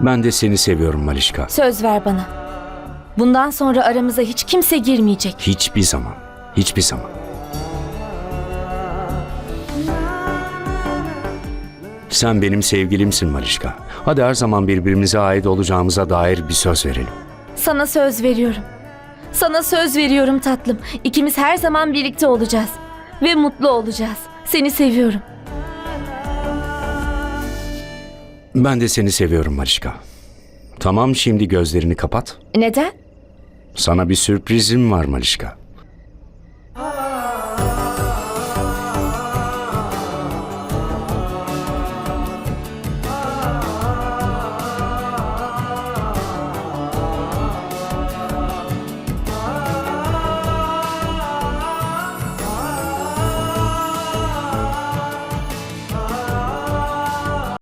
Ben de seni seviyorum Malişka. Söz ver bana. Bundan sonra aramıza hiç kimse girmeyecek. Hiçbir zaman. Hiçbir zaman. Sen benim sevgilimsin Malişka. Hadi her zaman birbirimize ait olacağımıza dair bir söz verelim. Sana söz veriyorum. Sana söz veriyorum tatlım. İkimiz her zaman birlikte olacağız. Ve mutlu olacağız. Seni seviyorum. Ben de seni seviyorum Malişka. Tamam şimdi gözlerini kapat. Neden? Sana bir sürprizim var Malişka.